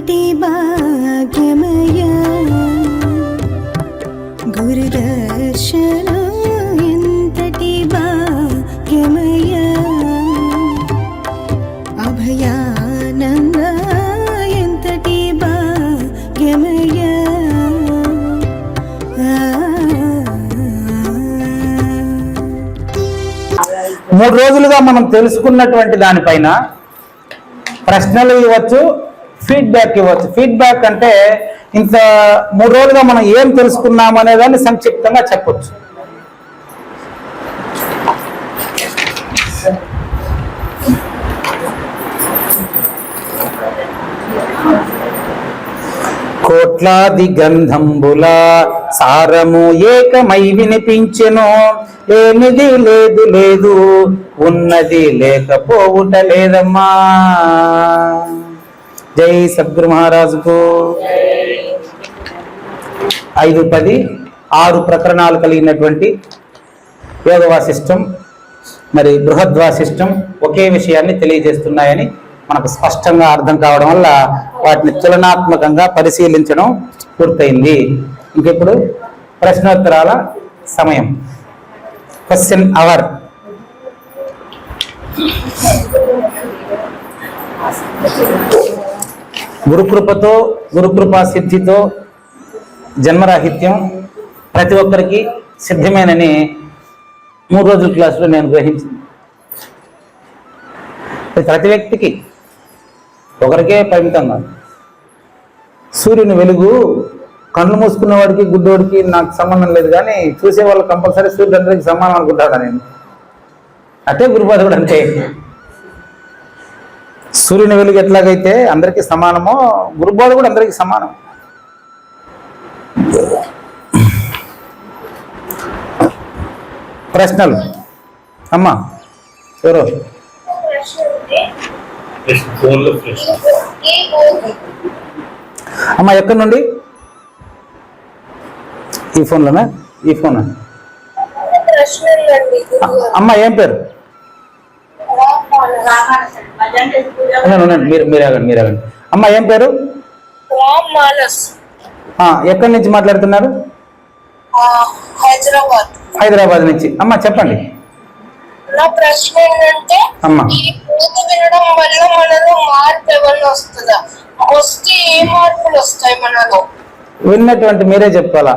ఏటి భాగ్యమయా గురుదర్శనం ఎంతటి భాగ్యమయా అభయానంద ఎంతటి భాగ్యమయా మూడు రోజులుగా మనం తెలుసుకున్నటువంటి దానిపైన ప్రశ్నలు ఇవ్వచ్చు. ఫీడ్బ్యాక్ ఇవ్వచ్చు. ఫీడ్బ్యాక్ అంటే ఇంత మూడు రోజులుగా మనం ఏం తెలుసుకున్నాం అనేదాన్ని సంక్షిప్తంగా చెప్పచ్చు. కోట్లాది గంధంబుల సారము ఏకమై వినిపించెను. ఏమిది లేదు లేదు. ఉన్నది లేకపోవుట లేదమ్మా. జై సద్గురు మహారాజుకు. ఐదు పది ఆరు ప్రకరణాలు కలిగినటువంటి యోగ వాసిష్టం మరి బృహద్వాసిష్టం ఒకే విషయాన్ని తెలియజేస్తున్నాయని మనకు స్పష్టంగా అర్థం కావడం వల్ల వాటిని తులనాత్మకంగా పరిశీలించడం పూర్తయింది. ఇంకెప్పుడు? ప్రశ్నోత్తరాల సమయం. క్వశ్చన్ అవర్ గురుకృపతో గురుకృపా సిద్ధితో జన్మరాహిత్యం ప్రతి ఒక్కరికి సిద్ధమేనని మూడు రోజుల క్లాసులో నేను గ్రహించింది. ప్రతి వ్యక్తికి ఒకరికే పరిమితం కాదు. సూర్యుని వెలుగు కళ్ళు మూసుకున్నవాడికి గుడ్డోడికి నాకు సంబంధం లేదు కానీ చూసే వాళ్ళు కంపల్సరీ సూర్యుడు అందరికి సమానం అనుకుంటాను నేను? అటే గురుపాద కూడా అంటే సూర్యుని వెలుగు ఎట్లాగైతే అందరికీ సమానమో గురుబోధ కూడా అందరికీ సమానం. ప్రశ్నలు? అమ్మా ఎవరో? అమ్మా ఎక్కడి నుండి? ఈ ఫోన్లోనా? ఈ ఫోనా? అమ్మ ఏం పేరు? ఉండండి. మీరు మీరు ఆగండి మీరు ఆగండి. అమ్మ ఏం పేరు? ఎక్కడి నుంచి మాట్లాడుతున్నారు? హైదరాబాద్. హైదరాబాద్ నుంచి. అమ్మ చెప్పండి. నా ప్రశ్న ఏంటంటే అమ్మా. ఈ పూత వినడం వల్ల మనలో మార్పు ఏమన్నా వస్తుందా? వస్తే ఏ మార్పులు వస్తాయి మనలో? విన్నటువంటి మీరే చెప్పాలా?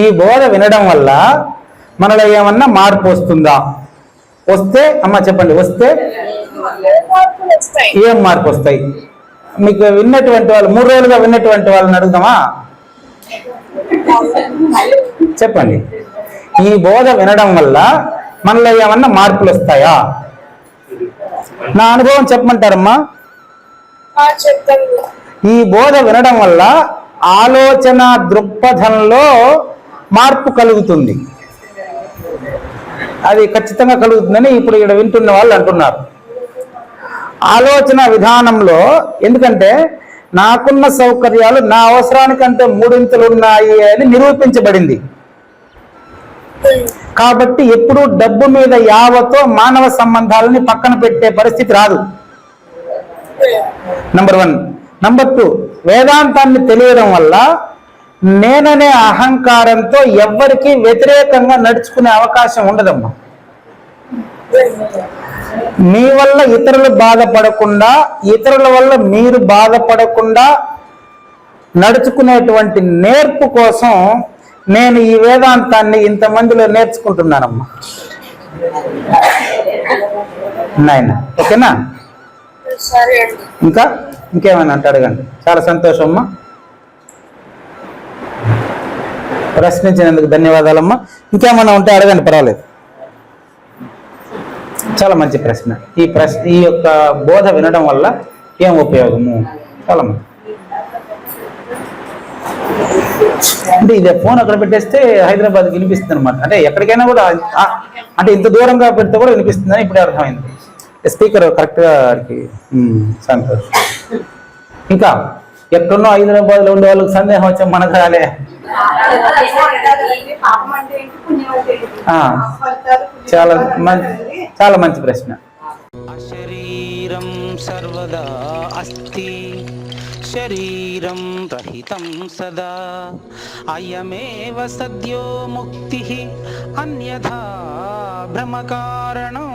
ఈ బోధ వినడం వల్ల మనలో ఏమన్నా మార్పు వస్తుందా? వస్తే అమ్మ చెప్పండి వస్తే ఏ మార్పు వస్తాయి? మీకు విన్నటువంటి వాళ్ళు మూడు రోజులుగా విన్నటువంటి వాళ్ళని అడుగుదామా? చెప్పండి. ఈ బోధ వినడం వల్ల మనలో ఏమన్నా మార్పులు వస్తాయా? నా అనుభవం చెప్పమంటారమ్మా. ఈ బోధ వినడం వల్ల ఆలోచన దృక్పథంలో మార్పు కలుగుతుంది. అది ఖచ్చితంగా కలుగుతుందని ఇప్పుడు ఇక్కడ వింటున్న వాళ్ళు అంటున్నారు. ఆలోచన విధానంలో ఎందుకంటే నాకున్న సౌకర్యాలు నా అవసరానికంటే మూడింతలు ఉన్నాయి అని నిరూపించబడింది. కాబట్టి ఎప్పుడు డబ్బు మీద యావతో మానవ సంబంధాలని పక్కన పెట్టే పరిస్థితి రాదు. నంబర్ వన్ నంబర్ టూ వేదాంతాన్ని తెలియడం వల్ల నేననే అహంకారంతో ఎవ్వరికి వ్యతిరేకంగా నడుచుకునే అవకాశం ఉండదమ్మా. మీ వల్ల ఇతరులు బాధపడకుండా ఇతరుల వల్ల మీరు బాధపడకుండా నడుచుకునేటువంటి నేర్పు కోసం నేను ఈ వేదాంతాన్ని ఇంతమందిలో నేర్చుకుంటున్నానమ్మా. నాయన ఓకేనా? ఇంకా ఇంకేమైనా అంటే అడగండి. చాలా సంతోషం ప్రశ్నించినందుకు ధన్యవాదాలమ్మా. ఇంకేమన్నా ఉంటే అడగండి పర్వాలేదు. చాలా మంచి ప్రశ్న. ఈ ప్రశ్న ఈ యొక్క బోధ వినడం వల్ల ఏం ఉపయోగము? చాలా మంచి అంటే ఇదే ఫోన్ అక్కడ పెట్టేస్తే హైదరాబాద్ వినిపిస్తుంది అనమాట అంటే ఎక్కడికైనా కూడా అంటే ఇంత దూరంగా పెడితే కూడా వినిపిస్తుందని ఇప్పుడే అర్థమైంది. స్పీకర్ కరెక్ట్గా వాడికి సంతోషం. ఇంకా ఎక్కడున్నో హైదరాబాద్లో ఉండే వాళ్ళకి సందేహం వచ్చా మనకు రాలే చాలా మంచి చాలా మంచి ప్రశ్న. శరీరం సర్వదా అస్తి. శరీరం రహితం సదా. అయమేవ సద్యో ముక్తి. అన్యథా భ్రమకారణం